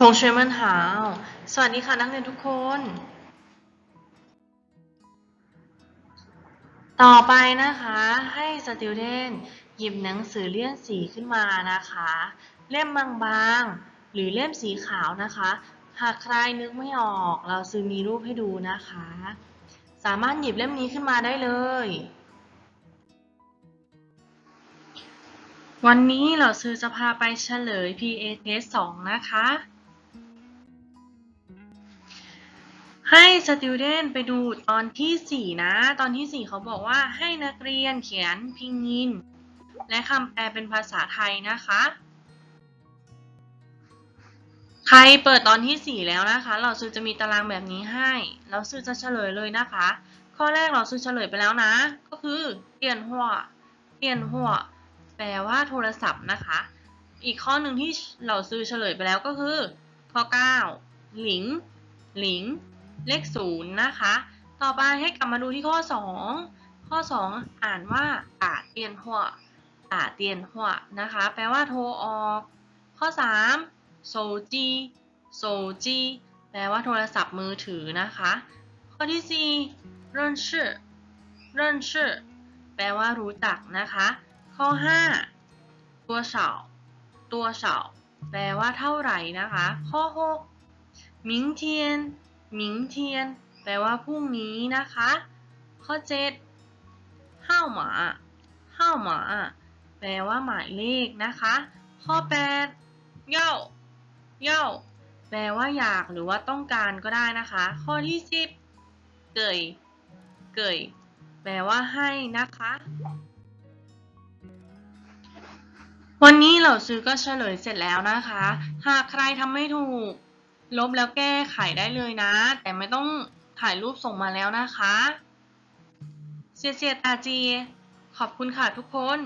โงเชมันฮาวสวัสดีค่ะนักเรียนทุกคน ต่อไปนะคะให้สติวเดนหยิบหนังสือเลื่อนสีขึ้นมานะคะ เล่มบางๆ หรือเล่มสีขาวนะคะ หากใครนึกไม่ออกเราซื้อมีรูปให้ดูนะคะ สามารถหยิบเล่มนี้ขึ้นมาได้เลย วันนี้เราซื้อจะพาไปเฉลย PA Test 2นะคะ ให้ student ไปดูตอนที่ 4 นะ ตอนที่ 4 เขาบอกว่าให้นักเรียนเขียนพิงยิน และคำแปลเป็นภาษาไทยนะคะ ใครเปิดตอนที่ 4 แล้วนะคะ เราซื้อจะมีตารางแบบนี้ให้ เราซื้อจะเฉลยเลยนะคะ ข้อแรกเราซื้อเฉลยไปแล้วนะ ก็คือเปลี่ยนหัวเปลี่ยนหัวแปลว่าโทรศัพท์นะคะ อีกข้อหนึ่งที่เราซื้อเฉลยไปแล้วก็คือ ข้อ 9 หลิง หลิง เลขศูนย์นะคะ ต่อไปให้กลับมาดูที่ข้อ 2 ข้อ 2 อ่านว่าอาเตียนหัวอาเตียนหัวนะคะ แปลว่าโทรออก ข้อ3โซจีโซจีแปลว่าโทรศัพท์มือถือนะคะ ข้อที่4เรินชื่อเรินชื่อแปลว่ารู้จักนะคะ ข้อ 5 ตัวเฉาตัวเฉาแปลว่าเท่าไหร่นะคะ ข้อ 6 มิงเทียน หมิงเทียน แปลว่าพรุ่งนี้นะคะ ข้อ7ห้าวหมาห้าวหมา แปลว่าหมายเลขนะคะ ข้อ8เย่าเย่าแปลว่าอยากหรือว่าต้องการก็ได้นะคะ ข้อที่10เกยเกยแปลว่าให้นะคะ วันนี้เราซื้อก็เฉลยเสร็จแล้วนะคะ หากใครทำไม่ถูก ลบแล้วแก้ไขได้เลยนะ แต่ไม่ต้องถ่ายรูปส่งมาแล้วนะคะ เสียเสียตาจี ขอบคุณค่ะทุกคน